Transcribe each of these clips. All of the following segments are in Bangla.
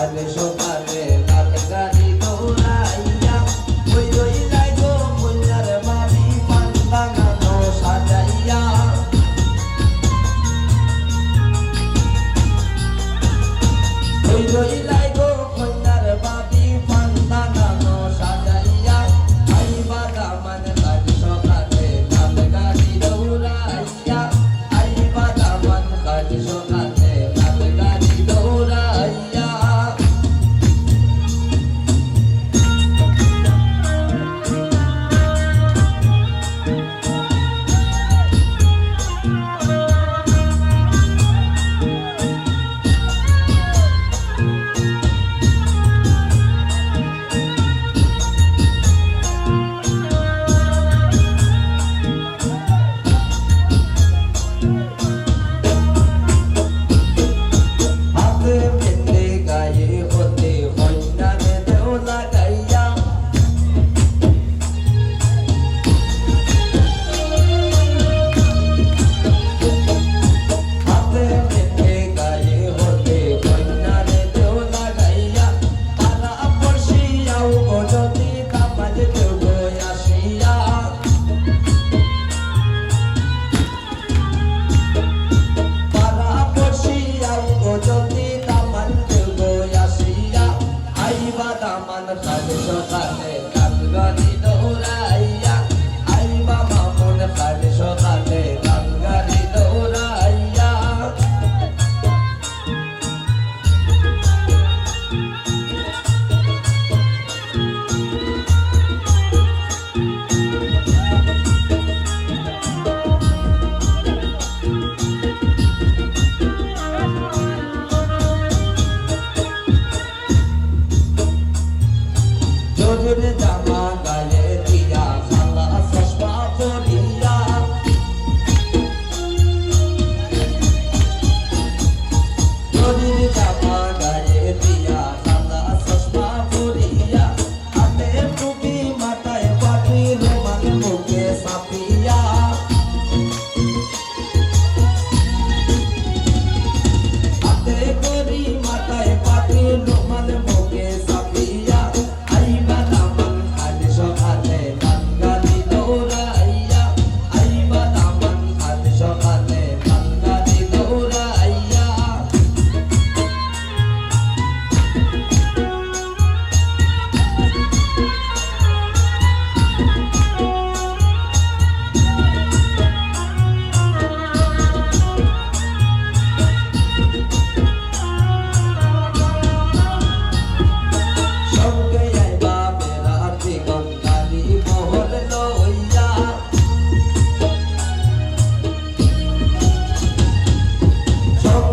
সকালে সকালে লাল গাড়ি দৌড়াইয়া ওই দই যাই গো মুন্নার বাড়ি পান বাগানো সাজাইয়া। ওই দই যাই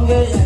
সঙ্গে